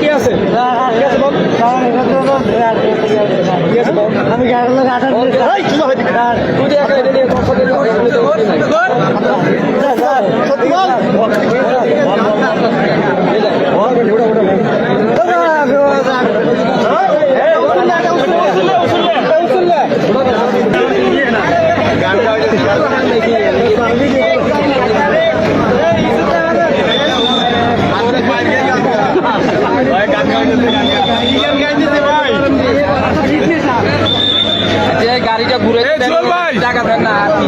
কি আছে আমি গাড়ির লোক আঠার তুই একা এটা নিয়ে তোর সাথে যে গাড়িটা ঘুরে টাকা দেন না আর কি।